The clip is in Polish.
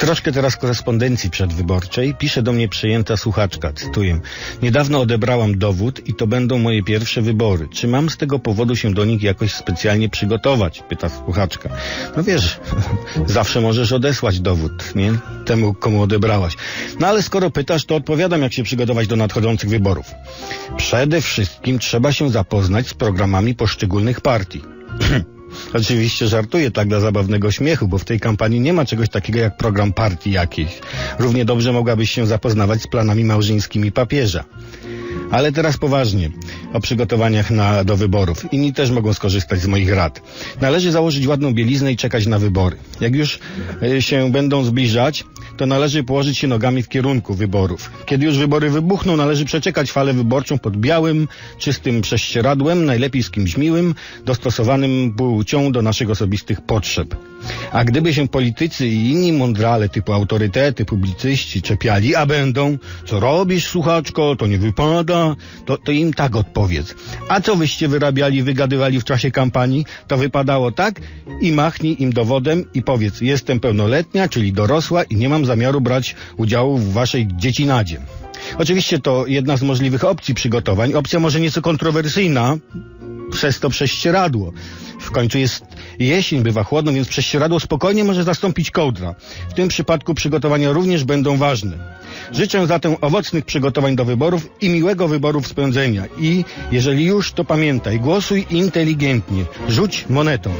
Troszkę teraz korespondencji przedwyborczej. Pisze do mnie przyjęta słuchaczka, cytuję. Niedawno odebrałam dowód i to będą moje pierwsze wybory. Czy mam z tego powodu się do nich jakoś specjalnie przygotować? Pyta słuchaczka. No wiesz, zawsze możesz odesłać dowód, nie? Temu, komu odebrałaś. No ale skoro pytasz, to odpowiadam, jak się przygotować do nadchodzących wyborów. Przede wszystkim trzeba się zapoznać z programami poszczególnych partii. Oczywiście żartuję tak dla zabawnego śmiechu, bo w tej kampanii nie ma czegoś takiego jak program partii jakiejś. Równie dobrze mogłabyś się zapoznawać z planami małżeńskimi papieża. Ale teraz poważnie o przygotowaniach na, do wyborów. Inni też mogą skorzystać z moich rad. Należy założyć ładną bieliznę i czekać na wybory. Jak już y, się będą zbliżać, to należy położyć się nogami w kierunku wyborów. Kiedy już wybory wybuchną, należy przeczekać falę wyborczą pod białym, czystym prześcieradłem, najlepiej z kimś miłym, dostosowanym płcią do naszych osobistych potrzeb. A gdyby się politycy i inni mądrale typu autorytety, publicyści czepiali, a będą, co robisz słuchaczko, to nie wypada, to, to im tak odpowiedz. A co wyście wyrabiali, wygadywali w czasie kampanii, to wypadało tak i machnij im dowodem i powiedz, jestem pełnoletnia, czyli dorosła i nie mam zamiaru brać udziału w waszej dziecinadzie. Oczywiście to jedna z możliwych opcji przygotowań. Opcja może nieco kontrowersyjna, przez to prześcieradło. W końcu jest jesień, bywa chłodno, więc prześcieradło spokojnie może zastąpić kołdra. W tym przypadku przygotowania również będą ważne. Życzę zatem owocnych przygotowań do wyborów i miłego wyboru spędzenia. I jeżeli już, to pamiętaj, głosuj inteligentnie, rzuć monetą.